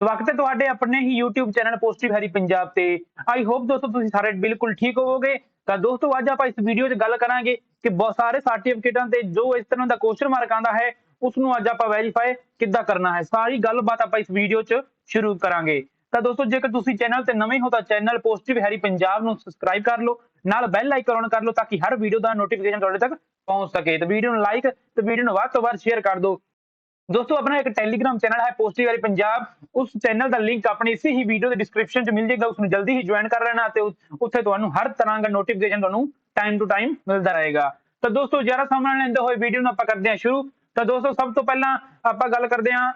ਵਕਤ ਤੁਹਾਡੇ ਆਪਣੇ ਹੀ YouTube channel positive Harry Punjab ਤੇ। ਆਈ ਹੋਪ ਦੋਸਤੋ ਤੁਸੀਂ ਸਾਰੇ ਬਿਲਕੁਲ ਠੀਕ ਹੋਵੋਗੇ। ਤਾਂ ਦੋਸਤੋ ਅੱਜ ਆਪਾਂ ਇਸ ਵੀਡੀਓ 'ਚ ਗੱਲ ਕਰਾਂਗੇ ਕਿ ਬਹੁਤ ਸਾਰੇ ਸਰਟੀਫਿਕੇਟਾਂ ਤੇ ਜੋ ਇਸ ਤਰ੍ਹਾਂ ਦਾ ਕੁਐਸਚਨ ਮਾਰਕ ਆਂਦਾ ਹੈ ਉਸ ਨੂੰ ਅੱਜ ਆਪਾਂ ਵੈਰੀਫਾਈ ਕਿੱਦਾਂ ਕਰਨਾ ਹੈ। ਸਾਰੀ ਗੱਲਬਾਤ ਆਪਾਂ ਇਸ ਵੀਡੀਓ 'ਚ ਸ਼ੁਰੂ ਕਰਾਂਗੇ। ਤਾਂ ਦੋਸਤੋ ਜੇਕਰ ਤੁਸੀਂ ਚੈਨਲ ਤੇ ਨਵੇਂ ਹੋ ਤਾਂ ਚੈਨਲ ਪੋਜ਼ਿਟਿਵ ਹੈਰੀ ਪੰਜਾਬ ਨੂੰ ਸਬਸਕ੍ਰਾਈਬ ਕਰ ਲਓ, ਨਾਲ ਬੈਲ ਆਈਕਨ ਔਨ ਕਰ ਲਓ ਤਾਂ ਕਿ ਹਰ ਵੀਡੀਓ ਦਾ ਨੋਟੀਫਿਕੇਸ਼ਨ ਤੁਹਾਡੇ ਤੱਕ ਪਹੁੰਚ ਸਕੇ। ਤੇ ਵੀਡੀਓ ਨੂੰ ਲਾਈਕ ਤੇ ਵੀਡੀਓ ਨੂੰ ਵੱਧ ਤੋਂ ਵੱਧ ਸ਼ੇਅਰ ਕਰ ਦਿਓ। ਦੋਸਤੋ, ਆਪਣਾ ਇੱਕ ਟੈਲੀਗ੍ਰਾਮ ਚੈਨਲ ਹੈ ਪੋਜ਼ਿਟਿਵ ਵਾਲੀ ਪੰਜਾਬ। ਉਸ ਚੈਨਲ ਦਾ ਲਿੰਕ ਆਪਣੀ ਇਸੇ ਹੀ ਵੀਡੀਓ ਦੇ ਡਿਸਕ੍ਰਿਪਸ਼ਨ 'ਚ ਮਿਲ ਜਾਏਗਾ ਉਸ ਨੂੰ ਜਲਦੀ ਹੀ ਜੁਆਇਨ ਕਰ ਲੈਣਾ ਤੇ ਉੱਥੇ ਤੁਹਾਨੂੰ ਹਰ ਤਰ੍ਹਾਂ ਦਾ ਨੋਟੀਫਿਕੇਸ਼ਨ ਤੁਹਾਨੂੰ ਟਾਈਮ ਟੂ ਟਾਈਮ ਮਿਲਦਾ ਰਹੇਗਾ। ਤਾਂ ਦੋਸਤੋ, ਜ਼ਿਆਦਾ ਸਮਾਂ ਲੈਂਦੇ ਹੋਏ ਵੀਡੀਓ ਨੂੰ ਆਪਾਂ ਕਰਦੇ ਹਾਂ ਸ਼ੁਰੂ। ਤਾਂ ਦੋਸਤੋ, ਸਭ ਤੋਂ ਪਹਿਲਾਂ ਆਪਾਂ ਗੱਲ ਕਰਦੇ ਹਾਂ,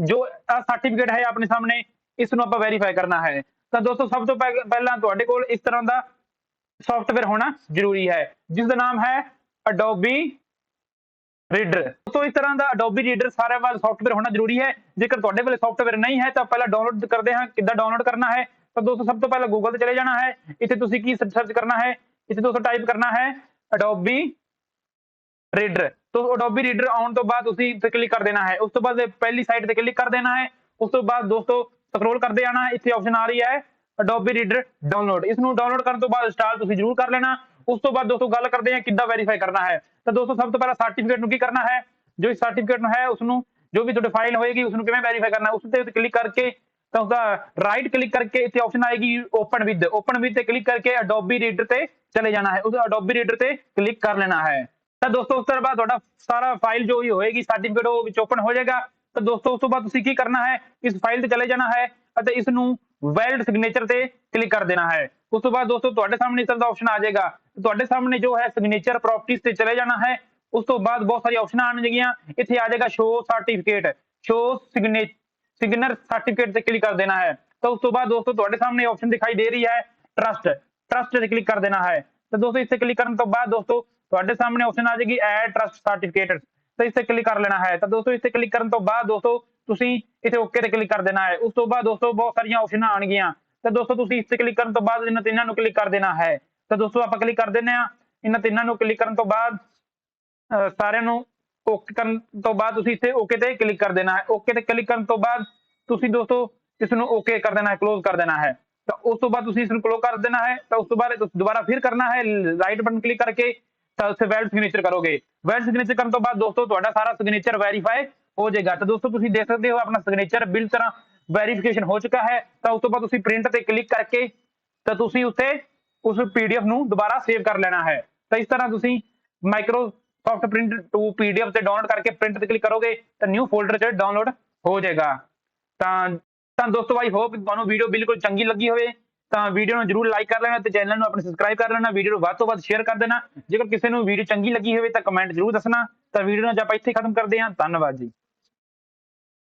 ਜੋ ਸਰਟੀਫਿਕੇਟ ਹੈ ਆਪਣੇ ਸਾਹਮਣੇ ਇਸ ਨੂੰ ਆਪਾਂ ਵੈਰੀਫਾਈ ਕਰਨਾ ਹੈ। ਤਾਂ ਦੋਸਤੋ, ਸਭ ਤੋਂ ਪਹਿ- ਪਹਿਲਾਂ ਤੁਹਾਡੇ ਕੋਲ ਇਸ ਤਰ੍ਹਾਂ ਦਾ ਸੌਫਟਵੇਅਰ ਹੋਣਾ ਜ਼ਰੂਰੀ ਹੈ ਜਿਸ ਦਾ ਨਾਮ ਹੈ Adobe ਰੀਡਰ ਤੋਂ ਇਸ ਤਰ੍ਹਾਂ ਦਾ Adobe ਰੀਡਰ ਸਾਰਿਆਂ ਵੱਲ ਸੌਫਟਵੇਅਰ ਹੋਣਾ ਜ਼ਰੂਰੀ ਹੈ। ਜੇਕਰ ਤੁਹਾਡੇ ਕੋਲ ਸੌਫਟਵੇਅਰ ਨਹੀਂ ਹੈ, ਤਾਂ ਪਹਿਲਾਂ ਡਾਊਨਲੋਡ ਕਰਦੇ ਹਾਂ। ਕਿੱਦਾਂ ਡਾਊਨਲੋਡ ਕਰਨਾ ਹੈ? ਤਾਂ ਦੋਸਤੋ, ਸਭ ਤੋਂ ਪਹਿਲਾਂ Google ਤੇ ਚਲੇ ਜਾਣਾ ਹੈ। ਇੱਥੇ ਤੁਸੀਂ ਕੀ ਸਰਚ ਕਰਨਾ ਹੈ? ਇੱਥੇ ਦੋਸਤੋ ਟਾਈਪ ਕਰਨਾ ਹੈ Adobe ਰੀਡਰ ਤੋਂ Adobe ਰੀਡਰ ਆਉਣ ਤੋਂ ਬਾਅਦ ਤੁਸੀਂ ਇੱਥੇ ਕਲਿੱਕ ਕਰ ਦੇਣਾ ਹੈ। ਉਸ ਤੋਂ ਬਾਅਦ ਪਹਿਲੀ ਸਾਈਟ ਤੇ ਕਲਿੱਕ ਕਰ ਦੇਣਾ ਹੈ। ਉਸ ਤੋਂ ਬਾਅਦ ਦੋਸਤੋ ਸਕਰੋਲ ਕਰਦੇ ਆਣਾ ਹੈ। ਇੱਥੇ ਆਪਸ਼ਨ ਆ ਰਹੀ ਹੈ Adobe ਰੀਡਰ ਡਾਊਨਲੋਡ ਇਸ ਨੂੰ ਡਾਊਨਲੋਡ ਕਰਨ ਤੋਂ ਬਾਅਦ ਇੰਸਟਾਲ ਤੁਸੀਂ ਜ਼ਰੂਰ ਕਰ ਲੈਣਾ। ਉਸ ਤੋਂ ਬਾਅਦ ਦੋਸਤੋ ਗੱਲ ਕਰਦੇ ਹਾਂ ਕਿੱਦਾਂ ਵੈਰੀਫਾਈ ਕਰਨਾ ਹੈ। ਤਾਂ ਦੋਸਤੋ ਸਭ ਤੋਂ ਪਹਿਲਾਂ ਸਰਟੀਫਿਕੇਟ ਨੂੰ ਕੀ ਕਰਨਾ ਹੈ? ਜੋ ਇਸ ਸਰਟੀਫਿਕੇਟ ਨੂੰ ਹੈ ਉਸ ਨੂੰ ਜੋ ਵੀ ਤੁਹਾਡੀ ਫਾਈਲ ਹੋਏਗੀ ਉਸ ਨੂੰ ਕਿਵੇਂ ਵੈਰੀਫਾਈ ਕਰਨਾ ਉਸ ਤੇ ਕਲਿੱਕ ਕਰਕੇ ਤਾਂ ਉਸਦਾ ਰਾਈਟ ਕਲਿੱਕ ਕਰਕੇ ਇੱਥੇ ਆਪਸ਼ਨ ਆਏਗੀ ਓਪਨ ਵਿਦ ਓਪਨ ਵਿਦ ਤੇ ਕਲਿੱਕ ਕਰਕੇ ਅਡੋਬੀ ਰੀਡਰ ਤੇ ਚਲੇ ਜਾਣਾ ਹੈ। ਉਸ ਅਡੋਬੀ ਰੀਡਰ ਤੇ ਕਲਿੱਕ ਕਰ ਲੈਣਾ ਹੈ। ਤਾਂ ਦੋਸਤੋ ਉਸ ਤੋਂ ਬਾਅਦ ਤੁਹਾਡਾ ਸਾਰਾ ਫਾਈਲ ਜੋ ਵੀ ਹੋਏਗੀ ਸਰਟੀਫਿਕੇਟ ਉਹ ਵਿੱਚ ਓਪਨ ਹੋ ਜਾਏਗਾ। ਤਾਂ ਦੋਸਤੋ ਉਸ ਤੋਂ ਬਾਅਦ ਤੁਸੀਂ ਕੀ ਕਰਨਾ ਹੈ? ਇਸ ਫਾਈਲ ਤੇ ਚਲੇ ਜਾਣਾ ਹੈ ਅਤੇ ਇਸ ਨੂੰ ਵੈਲਿਡ ਸਿਗਨੇਚਰ ਤੇ ਕਲਿੱਕ ਕਰ ਦੇਣਾ ਹੈ। ਉਸ ਤੋਂ ਬਾਅਦ ਦੋਸਤੋ, ਤੁਹਾਡੇ ਸਾਹਮਣੇ ਇਸ ਤਰ੍ਹਾਂ ਦਾ ਆਪਸ਼ਨ ਆ ਜਾਏਗਾ। ਤੁਹਾਡੇ ਸਾਹਮਣੇ ਜੋ ਹੈ ਸਿਗਨੇਚਰ ਪ੍ਰੋਪਰਟੀਜ਼ ਤੇ ਚਲੇ ਜਾਣਾ ਹੈ। ਉਸ ਤੋਂ ਬਾਅਦ ਬਹੁਤ ਸਾਰੀ ਆਪਸ਼ਨਾਂ ਆਣਗੀਆਂ ਇੱਥੇ ਆ ਜਾਏਗਾ show certificate show signer certificate ਤੇ ਕਲਿੱਕ ਕਰ ਦੇਣਾ ਹੈ। ਤਾਂ ਉਸ ਤੋਂ ਬਾਅਦ ਦੋਸਤੋ, ਤੁਹਾਡੇ ਸਾਹਮਣੇ ਆਪਸ਼ਨ ਦਿਖਾਈ ਦੇ ਰਹੀ ਹੈ ਟਰਸਟ ਟਰਸਟ ਤੇ ਕਲਿੱਕ ਕਰ ਦੇਣਾ ਹੈ। ਤਾਂ ਦੋਸਤੋ ਇਸ ਤੇ ਕਲਿੱਕ ਕਰਨ ਤੋਂ ਬਾਅਦ ਦੋਸਤੋ, ਤੁਹਾਡੇ ਸਾਹਮਣੇ ਆਪਸ਼ਨ ਆ ਜਾਏਗੀ ਐਡ ਟਰਸਟ ਸਰਟੀਫਿਕੇਟ ਤਾਂ ਇਸ ਤੇ ਕਲਿੱਕ ਕਰ ਲੈਣਾ ਹੈ। ਤਾਂ ਦੋਸਤੋ, ਇਸ ਤੇ ਕਲਿੱਕ ਕਰਨ ਤੋਂ ਬਾਅਦ ਦੋਸਤੋ, ਤੁਸੀਂ ਇੱਥੇ ਓਕੇ ਤੇ ਕਲਿੱਕ ਕਰ ਦੇਣਾ ਹੈ। ਉਸ ਤੋਂ ਬਾਅਦ ਦੋਸਤੋ, ਬਹੁਤ ਸਾਰੀਆਂ ਆਪਸ਼ਨਾਂ ਆਣਗੀਆਂ ਤਾਂ ਦੋਸਤੋ, ਤੁਸੀਂ ਇਸ ਤੇ ਕਲਿੱਕ ਕਰਨ ਤੋਂ ਬਾਅਦ ਇਹਨਾਂ ਤਿੰਨਾਂ ਨੂੰ ਕਲਿੱਕ ਕਰ ਦੇਣਾ ਹੈ। ਤਾਂ ਦੋਸਤੋ, ਆਪਾਂ ਕਲਿੱਕ ਕਰ ਦਿੰਦੇ ਆ ਇਹਨਾਂ ਤਿੰਨਾਂ ਨੂੰ ਕਲਿੱਕ ਕਰਨ ਤੋਂ ਬਾਅਦ ਸਾਰਿਆਂ ਨੂੰ ਓਕੇ ਕਰਨ ਤੋਂ ਬਾਅਦ ਤੁਸੀਂ ਇੱਥੇ ਓਕੇ ਤੇ ਕਲਿੱਕ ਕਰ ਦੇਣਾ ਹੈ। ਓਕੇ ਤੇ ਕਲਿੱਕ ਕਰਨ ਤੋਂ ਬਾਅਦ ਤੁਸੀਂ ਦੋਸਤੋ ਇਸ ਨੂੰ ਓਕੇ ਕਰ ਦੇਣਾ ਹੈ ਕਲੋਜ਼ ਕਰ ਦੇਣਾ ਹੈ। ਤਾਂ ਉਸ ਤੋਂ ਬਾਅਦ ਤੁਸੀਂ ਇਸ ਨੂੰ ਕਲੋਜ਼ ਕਰ ਦੇਣਾ ਹੈ। ਤਾਂ ਉਸ ਤੋਂ ਬਾਅਦ ਦੁਬਾਰਾ ਫਿਰ ਕਰਨਾ ਹੈ। ਰਾਈਟ ਬਟਨ ਕਲਿੱਕ ਕਰਕੇ ਉੱਥੇ ਵੈਲਿਡ ਸਿਗਨੇਚਰ ਕਰੋਗੇ। ਵੈਲਿਡ ਸਿਗਨੇਚਰ ਕਰਨ ਤੋਂ ਬਾਅਦ ਦੋਸਤੋ, ਤੁਹਾਡਾ ਸਾਰਾ ਸਿਗਨੇਚਰ ਵੈਰੀਫਾਈ ਹੋ ਜਾਏਗਾ। ਤਾਂ ਦੋਸਤੋ, ਤੁਸੀਂ ਦੇਖ ਸਕਦੇ ਹੋ ਆਪਣਾ ਸਿਗਨੇਚਰ ਬਿਲ ਤਰ੍ਹਾਂ ਵੈਰੀਫਿਕੇਸ਼ਨ ਹੋ ਚੁੱਕਾ ਹੈ। ਤਾਂ ਉਸ ਤੋਂ ਬਾਅਦ ਤੁਸੀਂ ਪ੍ਰਿੰਟ ਤੇ ਕਲਿੱਕ ਕਰਕੇ ਤਾਂ ਤੁਸੀਂ ਉੱਥੇ ਉਸ ਪੀਡੀਐਫ ਨੂੰ ਦੁਬਾਰਾ ਸੇਵ ਕਰ ਲੈਣਾ ਹੈ। ਤਾਂ ਇਸ ਤਰ੍ਹਾਂ ਤੁਸੀਂ ਮਾਈਕਰੋਸਾਫਟ ਪ੍ਰਿੰਟ ਟੂ ਪੀਡੀਐਫ ਤੇ ਡਾਊਨਲੋਡ ਕਰਕੇ ਪ੍ਰਿੰਟ ਤੇ ਕਲਿੱਕ ਕਰੋਗੇ ਤਾਂ ਨਿਊ ਫੋਲਡਰ 'ਚ ਡਾਊਨਲੋਡ ਹੋ ਜਾਏਗਾ। ਤਾਂ ਤਾਂ ਦੋਸਤੋ ਆਈ ਹੋਪ ਤੁਹਾਨੂੰ ਵੀਡੀਓ ਬਿਲਕੁਲ ਚੰਗੀ ਲੱਗੀ ਹੋਵੇ। ਤਾਂ ਵੀਡੀਓ ਨੂੰ ਜਰੂਰ ਲਾਈਕ ਕਰ ਲੈਣਾ ਤੇ ਚੈਨਲ ਨੂੰ ਆਪਣੇ ਸਬਸਕ੍ਰਾਈਬ ਕਰ ਲੈਣਾ ਵੀਡੀਓ ਨੂੰ ਵੱਧ ਤੋਂ ਵੱਧ ਸ਼ੇਅਰ ਕਰ ਦੇਣਾ। ਜੇਕਰ ਕਿਸੇ ਨੂੰ ਵੀਡੀਓ ਚੰਗੀ ਲੱਗੀ ਹੋਵੇ ਤਾਂ ਕਮੈਂਟ ਜਰੂਰ ਦੱਸਣਾ। ਤਾਂ ਵੀਡੀਓ ਨੂੰ ਅੱਜ ਆਪਾਂ ਇੱਥੇ ਖਤਮ ਕਰਦੇ ਹਾਂ। ਧੰਨਵਾਦ ਜੀ।